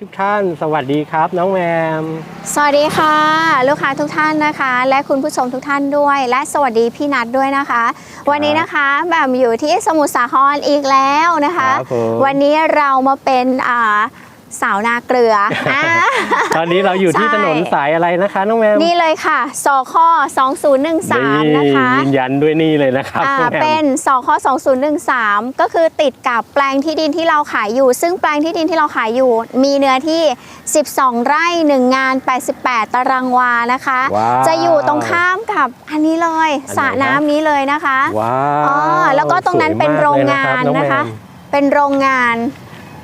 ทุกท่าน สวัสดีครับ น้องแมม สวัสดีค่ะ ลูกค้าทุกท่านนะคะ และคุณผู้ชมทุกท่านด้วย และสวัสดีพี่นัดด้วยนะคะ วันนี้นะคะแบบอยู่ที่สมุทรสาครอีกแล้วนะคะครับผมวันนี้เรามาเป็นอ่า สาวนาเกลืออ่า ตอนนี้เราอยู่ที่ใช่ ถนนสายอะไรนะคะน้องแมมนี่เลยค่ะสค2013 นะคะ ยืนยันด้วยนี่เลยนะครับอ่าน้องแมมเป็นสค2013 ก็คือติดกับแปลงที่ดินที่เราขายอยู่ ซึ่งแปลงที่ดินที่เราขายอยู่ มีเนื้อที่ 12 ไร่ 1 งาน 88 ตารางวานะคะ ว้าวจะอยู่ตรงข้ามกับอันนี้เลยอันไหนสระน้ำนี้เลยนะคะ ว้าอ๋อวแล้วก็ตรงนั้นสวยเป็นมกโรงเลยงานรับองนะคะแมมเป็นโรงงาน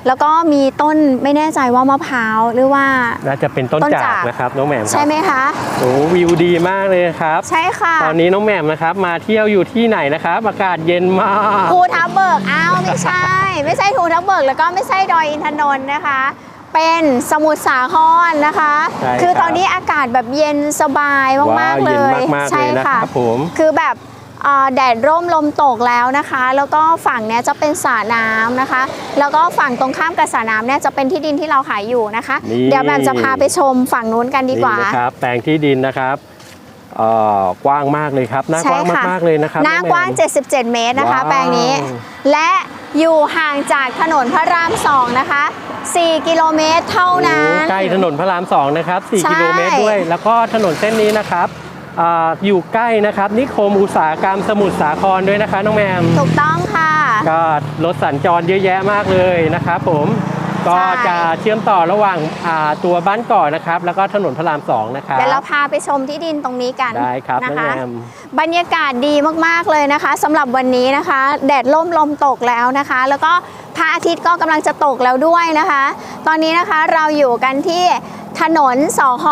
แล้วก็มีต้นไม่แน่ใจว่ามะพร้าวหรือว่า น่าจะเป็นต้นต้นจากจาก นะครับน้องแหม่มคใช่รับไหมคะ โอ้วิวดีมากเลยครับ ใช่ค่ะตอนนี้น้องแหม่มนะครับ มาเที่ยวอยู่ที่ไหนนะครับอากาศเย็นมาก ภูทับเบิกอ้าวไม่ใช่ ไม่ใช่ภูทับเบิกแล้วก็ไม่ใช่ดอยอินทนนท์นะคะ เป็นสมุทรสาครนะคะ ใช่คือครับตอนนี้อากาศแบบเย็นสบายมากว้าวๆเลเย็นยมากๆใช่เลยนะคค่ะรับผม คือแบบเอ่อ แดดร่มลมตกแล้วนะคะ แล้วก็ฝั่งเนี้ยจะเป็นสระน้ำนะคะ แล้วก็ฝั่งตรงข้ามกับสระน้ำเนี่ยจะเป็นที่ดินที่เราขายอยู่นะคะ นี่ เดี๋ยวแบมจะพาไปชมฝั่งนู้นกันดีกว่า นี่นะครับแปลงที่ดินนะครับเอ่อกว้างมากเลยครับหน้ากใช่ว้างค่ะ มากๆเลยนะครับหน้ากว้างองแหม่ม77 เมตรนะคะ ว้าว แปลงนี้ และอยู่ห่างจากถนนพระราม2นะคะ 4 กิโลเมตรเท่านั้น โอ้ใกล้ถนนพระรามสองนะครับใช่4กิโลเมตรด้วย แล้วก็ถนนเส้นนี้นะครับ อาอยู่ใกล้นะครับนิคมอุตสาหกรรมสมุทรสาครด้วยนะคะน้องแมมถูกต้องค่ะก็รถสัญจรเยอะแยะมากเลยนะครับผมก็ใช่จะเชื่อมต่อระหว่างอ่าตัวบ้านก่อนนะครับ แล้วก็ถนนพระรามสองนะครับเดี๋ยวเราพาไปชมที่ดินตรงนี้กันได้ครับนะน้องคะแมมบรรยากาศดีมากๆเลยนะคะสำหรับวันนี้นะคะ แดดล่มลมตกแล้วนะคะ แล้วก็พระอาทิตย์ก็กำลังจะตกแล้วด้วยนะคะ ตอนนี้นะคะเราอยู่กันที่ ถนนสค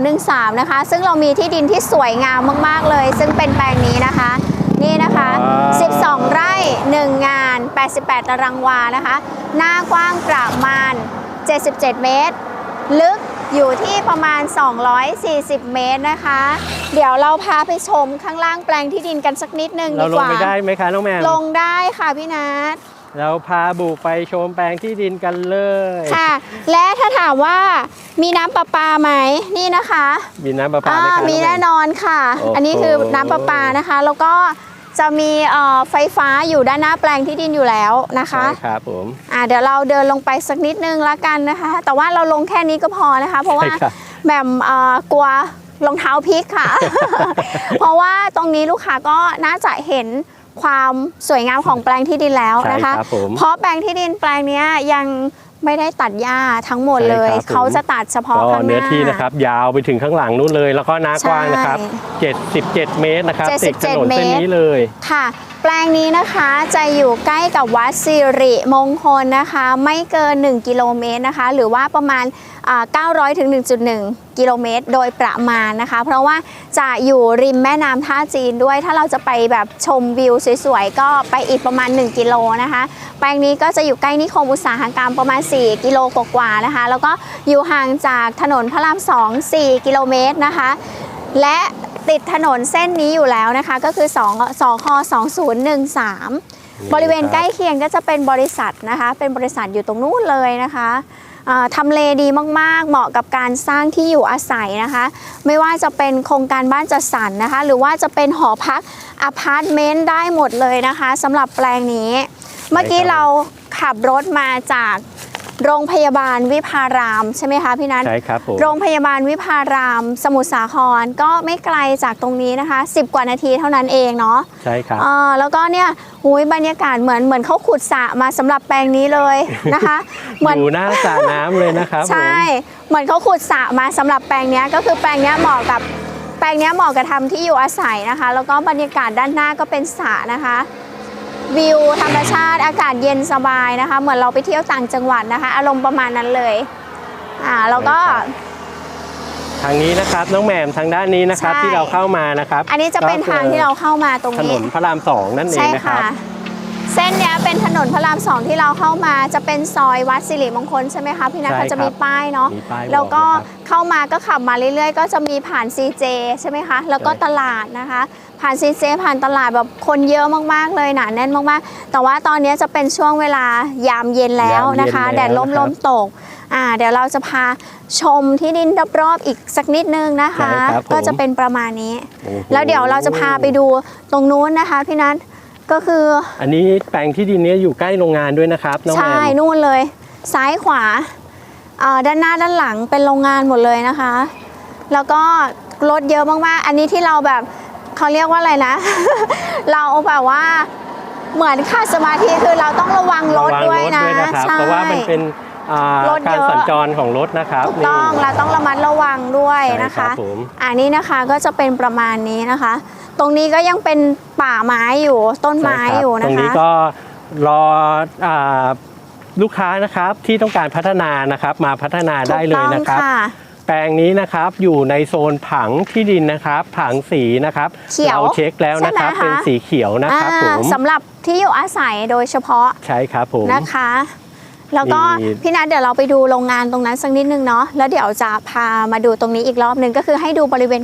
2013 นะคะ ซึ่งเรามีที่ดินที่สวยงามมาก ๆ เลย ซึ่งเป็นแปลงนี้นะคะ นี่นะคะว้าว12 ไร่ 1 งาน 88 ตารางวานะคะ หน้ากว้างประมาณ 77 เมตร ลึกอยู่ที่ประมาณ 240 เมตรนะคะ เดี๋ยวเราพาไปชมข้างล่างแปลงที่ดินกันสักนิดนึงเราดีลกงว่าไปได้ไหมคะน้องแมมลงได้ค่ะพี่นัท เราพาบุกไปชมแปลงที่ดินกันเลยค่ะ และถ้าถามว่ามีน้ำประปาไหมนี่นะคะ มีน้ำประปาอ่าไหมคะมีองแน่มนอนค่ะโอ้โหอันนี้คือน้ำประปานะคะ แล้วก็จะมีเอ่อไฟฟ้าอยู่ด้านหน้าแปลงที่ดินอยู่แล้วนะคะใช่ครับผมอ่าเดี๋ยวเราเดินลงไปสักนิดนึงละกันนะคะ แต่ว่าเราลงแค่นี้ก็พอนะคะ เพราะว่าใช่ครับแหม่มเอ่อกลัวรองเท้าพลิกค่ะ เพราะว่าตรงนี้ลูกค้าก็น่าจะเห็น ความสวยงามของแปลงที่ดินแล้วนะคะ ใช่ครับผมเพราะแปลงที่ดินแปลงเนี้ยยังไม่ได้ตัดหญ้าทั้งหมดเลย ใช่ครับผม เขาจะตัดเฉพาะก็ข้างหน้า เนื้อที่นะครับยาวไปถึงข้างหลังนู้นเลย แล้วก็หน้ากว้างนะครับใช่77 เมตรนะครับ77ติดถนนเส้นเมตร นี้เลย ค่ะ แปลงนี้นะคะจะอยู่ใกล้กับวัดสิริมงคลนะคะ ไม่เกิน 1 กิโลเมตรนะคะ หรือว่าประมาณอ่า900ถึง1.1 กิโลเมตร โดยประมาณนะคะ เพราะว่าจะอยู่ริมแม่น้ำท่าจีนด้วย ถ้าเราจะไปแบบชมวิวสวยๆ ก็ไปอีกประมาณ 1 กิโลนะคะ แปลงนี้ก็จะอยู่ใกล้นิคมอุตสาหกรรมประมาณ 4 กิโลกว่าๆนะคะ แล้วก็อยู่ห่างจากถนนพระราม 2 4 กิโลเมตรนะคะ และ ติดถนนเส้นนี้อยู่แล้วนะคะ ก็คือ2สค2013 บริเวณใกล้เคียงก็จะเป็นบริษัทนะคะ เป็นบริษัทอยู่ตรงนู้นเลยนะคะอ่าทำเลดีมาก ๆ เหมาะกับการสร้างที่อยู่อาศัยนะคะ ไม่ว่าจะเป็นโครงการบ้านจัดสรรนะคะ หรือว่าจะเป็นหอพักอพาร์ตเมนต์ได้หมดเลยนะคะสำหรับแปลงนี้ เมื่อกี้เราขับรถมาจาก โรงพยาบาลวิภารามใช่ไหมคะพี่นัทใช่ครับผมโรงพยาบาลวิภาราม สมุทรสาครก็ไม่ไกลจากตรงนี้นะคะ 10 กว่านาทีเท่านั้นเองเนาะใช่ครับเออแล้วก็เนี่ยหุยบรรยากาศเหมือนเหมือนเขาขุดสระมาสำหรับแปลงนี้เลยนะคะเหมือนอยู่หน้าสระน้ำเลยนะครับผมใช่เหมือนเขาขุดสระมาสำหรับแปลงเนี้ยก็คือแปลงเนี้ยเหมาะกับแปลงเนี้ยเหมาะกับทำที่อยู่อาศัยนะคะ แล้วก็บรรยากาศด้านหน้าก็เป็นสระนะคะ วิวธรรมชาติอากาศเย็นสบายนะคะ เหมือนเราไปเที่ยวต่างจังหวัดนะคะ อารมณ์ประมาณนั้นเลยอ่าแล้วก็ทางนี้นะครับน้องแหม่มทางด้านนี้นะครับใช่ที่เราเข้ามานะครับ อันนี้จะเป็นทางที่เราเข้ามาตรงถนนี้นพระรามสองนั่นเองใช่นะครัค่ะบ เส้นเนี้ยเป็นถนนพระรามสองที่เราเข้ามาจะเป็นซอยวัดสิริมงคลใช่ไหมคะพี่นัทใช่เขาจะมีครับป้ายเนาะมีป้ายบอกแล้วก็นะครับเข้ามาก็ขับมาเรื่อยๆ ก็จะมีผ่าน CJ ใช่ไหมคะแล้วก็ใช่ ตลาดนะคะ ผ่าน CJ ผ่านตลาดแบบคนเยอะมากๆเลยหนาแน่นมากๆ แต่ว่าตอนนี้จะเป็นช่วงเวลายามเย็นแล้วนะคะ ยามเย็นแล้วแดดล่มนะครับลมตกอ่าเดี๋ยวเราจะพาชมที่ดินรอบๆอีกสักนิดนึงนะคะ ใช่ครับผม ก็จะเป็นประมาณนี้ โอ้โห แล้วเดี๋ยวเราจะพาไปดูตรงนู้นนะคะพี่นัท ก็คือ อันนี้แปลงที่ดินเนี้ยอยู่ใกล้โรงงานด้วยนะครับน้องแหใช่ม่มนู่นเลย ซ้ายขวาเอ่อด้านหน้าด้านหลังเป็นโรงงานหมดเลยนะคะ แล้วก็รถเยอะมากๆ อันนี้ที่เราแบบเขาเรียกว่าอะไรนะ เราแบบว่าเหมือนขาดสมาธิคือเราต้องระวังรถระวังด้วยรถนะด้วยนะครับใช่เพราะว่ามันเป็นอ่ารถเยอะการสัญจรของรถนะครับถูกต้องนี่เราต้องระมัดระวังด้วยใช่นะรัคะบผมอันนี้นะคะก็จะเป็นประมาณนี้นะคะ ตรงนี้ก็ยังเป็นป่าไม้อยู่ต้นไม้ใช่ครับอยู่ตนะรงนี้คะก็รออ่าลูกค้านะครับที่ต้องการพัฒนานะครับมาพัฒนาได้เลยนะครับถูกต้องค่ะแปลงนี้นะครับอยู่ในโซนผังที่ดินนะครับ ผังสีนะครับเขียวเราเช็คแล้วนะครับใช่ไหมคะเป็นสีเขียวนะครับอ่าผมสำหรับที่อยู่อาศัยโดยเฉพาะใช่ครับผมนะคะ แล้วก็มี พี่นัทเดี๋ยวเราไปดูโรงงานตรงนั้นสักนิดนึงเนาะแล้วเดี๋ยวจะพามาดูตรงนี้อีกรอบหนึ่งก็คือให้ดูบริเวณ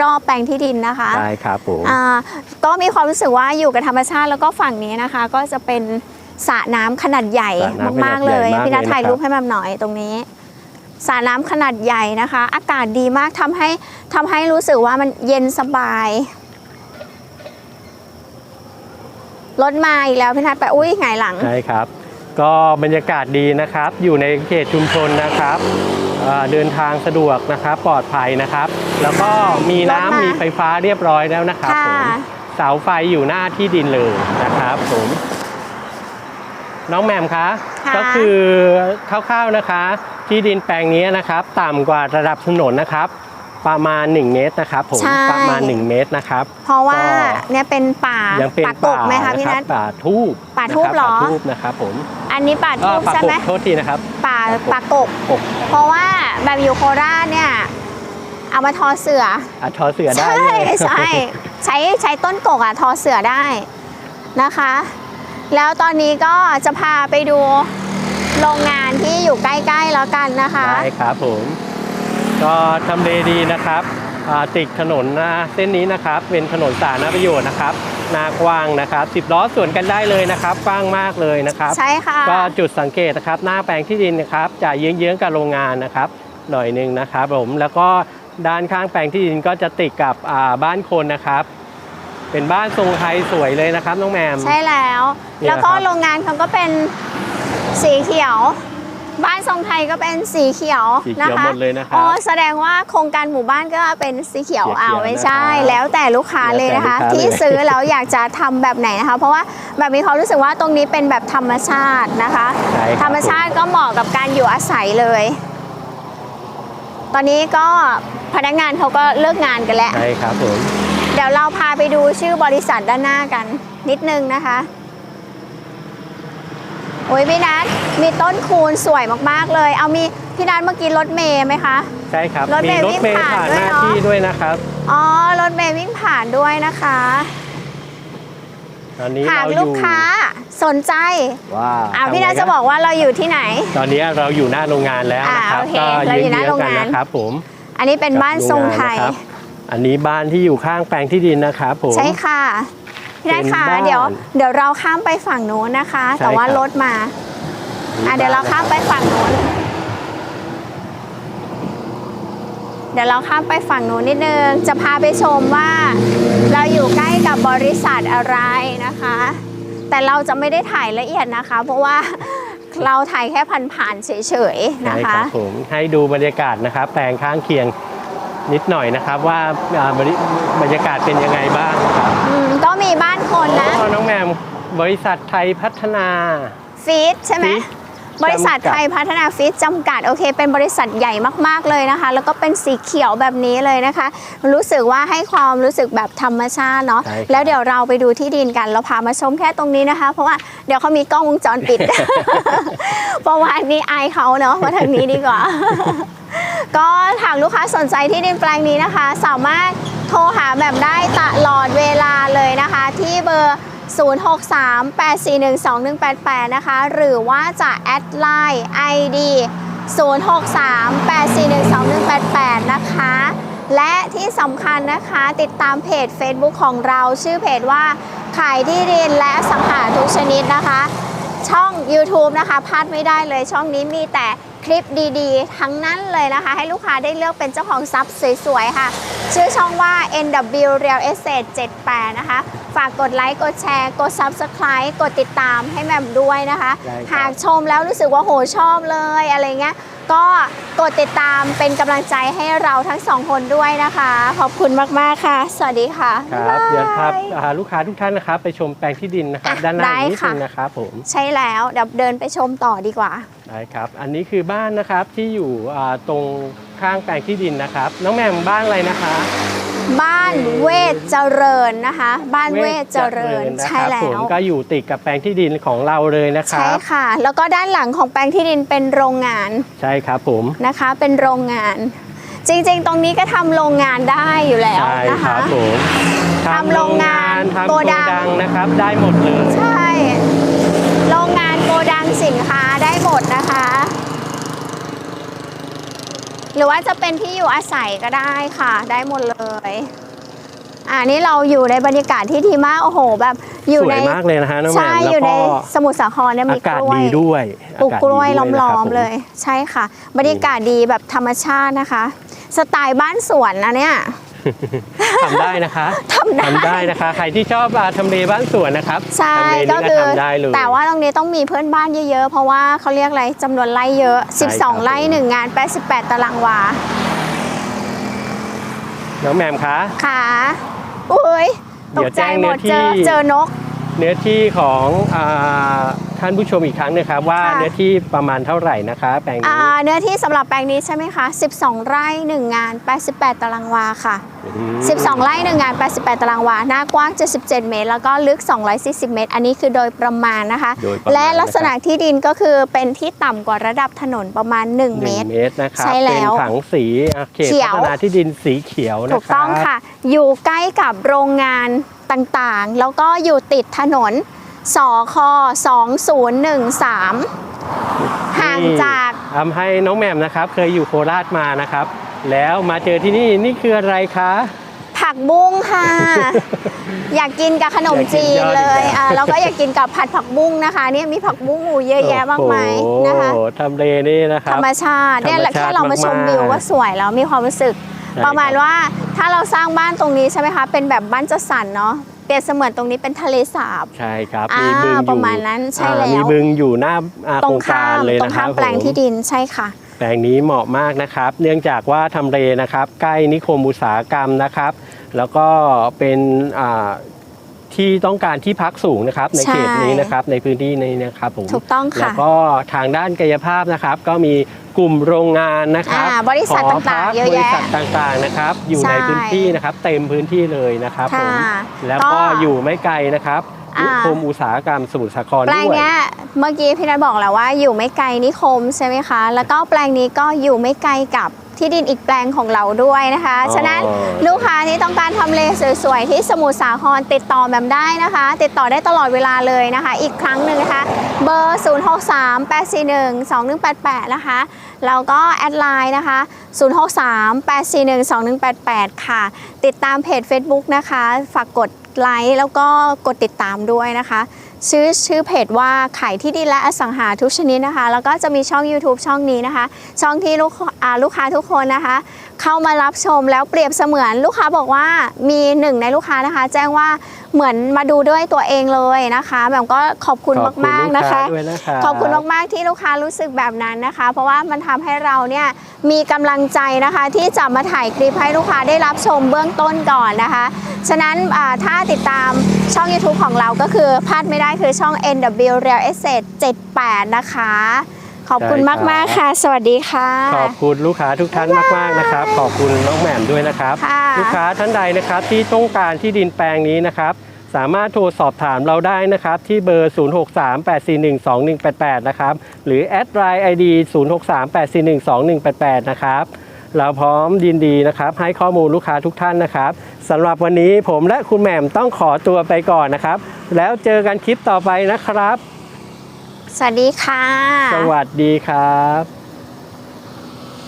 รอบๆแปลงที่ดินนะคะใช่ครับผม อ่าก็มีความรู้สึกว่าอยู่กับธรรมชาติแล้วก็ฝั่งนี้นะคะ ก็จะเป็นสระน้ำขนาดใหญ่สระน้ำมากๆเลยขนาดใหญ่มากพี่นัทเลยนะครับถ่ายรูปให้แมมหน่อยตรงนี้สระน้ำขนาดใหญ่นะคะ อากาศดีมากทำให้ทำให้รู้สึกว่ามันเย็นสบายรถมาอีกแล้วพี่นัทไปอุ้ยไงายหลัง ใช่ครับ ก็บรรยากาศดีนะครับ อยู่ในเขตชุมชนนะครับเอ่อเดินทางสะดวกนะครับปลอดภัยนะครับ แล้วก็มีน้ำรถมามีมีไฟฟ้าเรียบร้อยแล้วนะครับค่ะผมเสาไฟอยู่หน้าที่ดินเลยนะครับผมน้องแหมมคะค่ะก็คือคร่าวๆนะคะ ที่ดินแปลงนี้นะครับ ต่ำกว่าระดับถนนนะครับ ประมาณ 1 เมตรนะครับผมใช่ ประมาณ 1 เมตรนะครับ เพราะว่าก็เนี่ยเป็นป่ายังเป็นป่ากป่าบไหมคะพี่นะนัทรับป่าทูบป่าทูบนะครับเหรอ ป่าทูบนะครับผมอันนี้ป่าก็ทูบป่าใช่กไหมบโทษทีนะครับ ป่าป่ากบป่ากบ กบเพราะว่าแบบอยู่โคราชเนี่ยเอามาทอเสือ อะทอเสือได้ใช่เลย ใช่ใช้ใช้ต้นกกอะทอเสือได้นะคะ แล้วตอนนี้ก็จะพาไปดูโรงงานที่อยู่ใกล้ๆแล้วกันนะคะ ได้ครับผม ก็ทำเลดีนะครับอ่าติดถนนหน้าเส้นนี้นะครับ เป็นถนนสาธารณประโยชน์นะครับหนากว้างนะครับสิบล้อสวนกันได้เลยนะครับกว้างมากเลยนะครับ ใช่ค่ะ ก็จุดสังเกตนะครับ หน้าแปลงที่ดินนะครับจะเยื้องๆกับโรงงานนะครับหน่อยหนึ่งนะครับผมแล้วก็ด้านข้างแปลงที่ดินก็จะติดกับอ่าบ้านคนนะครับ เป็นบ้านทรงไทยสวยเลยนะครับน้องแหมมใช่แล้วเนี่ยแล้วก็ครับโรงงานเขาก็เป็นสีเขียว บ้านทรงไทยก็เป็นสีเขียวสีนะเขียวคะหมดเลยนะครัอ๋บอแสดงว่าโครงการหมู่บ้านก็เป็นสีเขียวสีเขียวเอาไม่ใช่นะครับแล้วแต่ลูกค้าเลยนะคะแล้วแต่ลูกค้าที่เลยซื้อแล้วอยากจะทำแบบไหนนะคะ เพราะว่าแบบมีความรู้สึกว่าตรงนี้เป็นแบบธรรมชาตินะคะใช่คบธรรมชาติก็เหมาะกับการอยู่อาศัยเลย ตอนนี้ก็พนักงานเขาก็เลิกงานกันแล้วใช่ครับผมเดี๋ยวเราพาไปดูชื่อบริษัทด้านหน้ากันนิดนึงนะคะ โอ้ยพี่นัทมีต้นคูณสวยมากๆเลย เอามีพี่นัทเมื่อกี้รถเมย์ไหมคะ ใช่ครับ รถเมมีล์รถเมวิ่ล์งผ่านผ่านด้วยหน้าเนอะ ที่ด้วยนะครับ อ๋อรถเมย์วิ่งผ่านด้วยนะคะตอนนี้หากเราอลูกยู่ค้าสนใจว้าวอ่าทำพี่นัทไงจะบอกว่าเราอยู่ที่ไหน ตอนนี้เราอยู่หน้าโรงงานแล้วนะครับอ่าโอเคก็เราอยู่หน้ายื้โรงๆกันงานนะครับผมอันนี้เป็นบ้านทรงไทย กับโงงานนะครับอันนี้บ้านที่อยู่ข้างแปลงที่ดินนะครับผม ใช่ค่ะ พี่นัทคะเป็นบ้านเดี๋ยว เดี๋ยวเราข้ามไปฝั่งนู้นนะคะ ใช่แต่ว่าครับ รถมาอะเดี๋ยวเราข้ามไปฝั่งนู้น เดี๋ยวเราข้ามไปฝั่งนู้นนิดนึง จะพาไปชมว่า เราอยู่ใกล้กับบริษัทอะไรนะคะ แต่เราจะไม่ได้ถ่ายละเอียดนะคะ เพราะว่าเราถ่ายแค่ผ่านๆเฉยๆนะใช่คคะรับผมให้ดูบรรยากาศนะครับ แปลงข้างเคียงนิดหน่อยนะครับ ว่าอ่าบริบรรยากาศเป็นยังไงบ้างครับอืมก็มีบ้านคนนะ อ๋อน้อง แหมมบริษัทไทยพัฒนาฟีดใช่ไหม ฟีด บริษัทจำกัด ไทยพัฒนาฟีดจำกัดโอเค เป็นบริษัทใหญ่มากๆเลยนะคะ แล้วก็เป็นสีเขียวแบบนี้เลยนะคะ รู้สึกว่าให้ความรู้สึกแบบธรรมชาติเนาะใช่ครับ แล้วเดี๋ยวเราไปดูที่ดินกัน เราพามาชมแค่ตรงนี้นะคะ เพราะว่าเดี๋ยวเขามีกล้องวงจรปิดเพราะว่าอันนี้อายเขาเนาะมาทางนี้ดีกว่า ก็หากลูกค้าสนใจที่ดินแปลงนี้นะคะ สามารถโทรหาแบบได้ตลอดเวลาเลยนะคะ ที่เบอร์ 0638412188 นะคะ หรือว่าจะแอดไลน์ ID 0638412188 นะคะ และที่สำคัญนะคะติดตามเพจ Facebook ของเราชื่อเพจว่า ขายที่ดินและสังหาทุกชนิดนะคะ ช่อง YouTube นะคะพลาดไม่ได้เลยช่องนี้มีแต่คลิปดีๆ ทั้งนั้นเลยนะคะ ให้ลูกค้าได้เลือกเป็นเจ้าของทรัพย์สวยๆ ค่ะ ชื่อช่องว่า NW Real Estate 78 นะคะ ฝากกดไลค์ กดแชร์ กด Subscribe กดติดตามให้แหม่มด้วยนะคะ ได้ครับ หากชมแล้วรู้สึกว่าโหชอบเลยอะไรเงี้ย ก็กดติดตามเป็นกำลังใจให้เราทั้งสองคนด้วยนะคะ ขอบคุณมาก ๆ ค่ะ สวัสดีค่ะครับบ๊ายบายเดี๋ยวครับอ่าลูกค้าทุกท่านนะครับ ไปชมแปลงที่ดินนะครับอะด้านหน้าได้อีกนิดค่ะนึงนะครับผม ใช่แล้วเดี๋ยวเดินไปชมต่อดีกว่า ได้ครับ อันนี้คือบ้านนะครับที่อยู่อ่าตรงข้างแปลงที่ดินนะครับ น้องแหม่มบ้านอะไรนะคะ บ้านเวชเจริญนะคะ บ้านเวชเจริญนะใช่ครับแล้ผมวก็อยู่ติดกับแปลงที่ดินของเราเลยนะคใช่รับค่ะ แล้วก็ด้านหลังของแปลงที่ดินเป็นโรงงาน ใช่ครับผมนะคะเป็นโรงงาน จริงๆ ตรงนี้ก็ทำโรงงานได้อยู่แล้วใช่นะคคะรับผมทำโรงงานทำโกโกดัดังงนะครับ ได้หมดเลย ใช่ โรงงานโกดังสินค้าได้หมดนะคะ หรือว่าจะเป็นที่อยู่อาศัยก็ได้ค่ะ ได้หมดเลยอ่านี่เราอยู่ในบรรยากาศที่ดีมากโอ้โห แบบอยู่สวในยมากเลยนะฮะน้องแหม่ใช่มอแล้วยู่ในก็สมุทรสาครเนี่ยมีอากาศกล้วยดีด้วยปลูกกล้วยากาศดีด้ล้อนะคมบผๆเลย ใช่ค่ะ บรรยากาศดีแบบธรรมชาตินะคะ สไตล์บ้านสวนนะเนี่ย ทำได้นะคะทำได้ ทำได้นะคะ ใครที่ชอบอ่าทำเลบ้านสวนนะครับใช่ทำเลก็นี้คือ ทำได้เลย แต่ว่าตรงนี้ต้องมีเพื่อนบ้านเยอะ ๆ เพราะว่าเขาเรียกอะไรจำนวนไร่เยอะ ใช่ครับ 12 ไร่หนึ่งงาน 88 ตารางวาน้องแหม่มคะ ค่ะอุ้ยตเดี๋กยวใจแจ้งหมดเนื้เจออที่ เจอนก เนื้อที่ของอา ท่านผู้ชมอีกครั้งหนะครับ ว่าค่ะ เนื้อที่ประมาณเท่าไหร่นะคะแปลงอ่านี้เนื้อที่สำหรับแปลงนี้ใช่ไหมคะ 12 ไร่หนึ่งงาน 88 ตารางวาค่ะ อืม12 ไร่หนึ่งงาน 88 ตารางวา หน้ากว้าง 77 เมตร แล้วก็ลึก 240 เมตร อันนี้คือโดยประมาณนะคะ โดยประมาณและลักษณะนะครับที่ดินก็คือเป็นที่ต่ำกว่าระดับถนนประมาณ1หเมนึ่งตรเมตรนะครับใช่แล้วเป็นผังสีอะเขตเขียว พัฒนาที่ดินสีเขียวนะครับถูกต้องค่ะ อยู่ใกล้กับโรงงานต่างๆ แล้วก็อยู่ติดถนน สค2013 ห่างจากทำให้น้องแหม่มนะครับ เคยอยู่โคราชมานะครับ แล้วมาเจอที่นี่นี่คืออะไรคะ ผักบุ้งค่ะ อยากกินกับขนมจีนเลยอยากกินยอดอีกแล้วอ่าแล้วก็อยากกินกับผัดผักบุ้งนะคะเนี่ยมีผักบุ้งอูเยอะแยะมากมายนะคะโอ้โหทำเลนี่นะคธรัรบรมชาติเนี่ยแหละธรรมชาติแค่เรามาชมมากๆวิวก็สวยแล้วมีความรู้สึกใช่ประมาณครับว่าถ้าเราสร้างบ้านตรงนี้ใช่ไหมคะ เป็นแบบบ้านจัดสรรเนาะ เปรียบเสมือนตรงนี้เป็นทะเลสาบใช่ครับอ่ามีบึงอยู่ประมาณนั้นใช่อ่าแล้วมีบึงอยู่หน้าอ่าตรโครงงกาข้ารมเลยตรงนะคข้ารัมบแปลงผม ที่ดินใช่ค่ะ แปลงนี้เหมาะมากนะครับ เนื่องจากว่าทำเลนะครับ ใกล้นิคมอุตสาหกรรมนะครับ แล้วก็เป็นอ่า ที่ต้องการที่พักสูงนะครับในใช่เขตนี้นะครับในพื้นที่นี้นะครับผมถูกต้องแล้วค่ะก็ทางด้านกายภาพนะครับ ก็มีกลุ่มโรงงานนะครับอ่าบริษัทหอต่างๆพักเยอะบริแยะษัทต่างๆนะครับ อยู่ใช่ในพื้นที่นะครับ เต็มพื้นที่เลยนะครับผมค่ะแล้วก็ก็อยู่ไม่ไกลนะครับอ่านินิคมอุตสาหกรรมสมุทรสาครแปลด้งวยเนี้ยเมื่อกี้พี่นัทบอกแล้วว่าอยู่ไม่ไกลนิคมใช่ไหมคะ แล้วก็แปลงนี้ก็อยู่ไม่ไกลกับ ที่ดินอีกแปลงของเราด้วยนะคะอ๋อฉะนั้นลูกค้าที่ต้องการทำเลสวยๆที่สมุทรสาครติดต่อแบบได้นะคะ ติดต่อได้ตลอดเวลาเลยนะคะ อีกครั้งหนึ่งนะคะเบอร์ 0 6 3 8 4 1 2 1 8 8 นะคะแล้วก็แอดไลน์นะคะ 0 6 3 8 4 1 2 1 8 8 ค่ะ ติดตามเพจ Facebook นะคะ ฝากกดไลค์แล้วก็กดติดตามด้วยนะคะ ชื่อชื่อเพจว่าขายที่ดินและอสังหาทุกชนิดนะคะ แล้วก็จะมีช่อง YouTube ช่องนี้นะคะ ช่องที่ลูกลูกค้าทุกคนนะคะ เข้ามารับชมแล้วเปรียบเสมือนลูกค้าบอกว่ามีหนึ่งในลูกค้านะคะ แจ้งว่า เหมือนมาดูด้วยตัวเองเลยนะคะแบบก็ขอบคุณขอบคุณมากลูๆนะคะด้วยนะครับขอบคุณมากๆที่ลูกค้ารู้สึกแบบนั้นนะคะ เพราะว่ามันทำให้เราเนี่ยมีกำลังใจนะคะ ที่จะมาถ่ายคลิปให้ลูกค้าได้รับชมเบื้องต้นก่อนนะคะ ฉะนั้นอ่าถ้าติดตามช่อง YouTube ของเราก็คือพลาดไม่ได้คือช่อง NW Real Estate 78 นะคะ ขอบคุณใช่ครับมากๆค่ะ สวัสดีค่ะ ขอบคุณลูกค้าทุกท่านมากๆนะครับ ขอบคุณน้องแหม่มด้วยนะครับค่ะลูกค้าท่านใดนะครับที่ต้องการที่ดินแปลงนี้นะครับ สามารถโทรสอบถามเราได้นะครับ ที่เบอร์ 0638412188 นะครับ หรือแอดไลน์ ID 0638412188 นะครับเราพร้อมยินดีนะครับ ให้ข้อมูลลูกค้าทุกท่านนะครับสำหรับวันนี้ผมและคุณแหม่มต้องขอตัวไปก่อนนะครับ แล้วเจอกันคลิปต่อไปนะครับ สวัสดีค่ะ สวัสดีครับ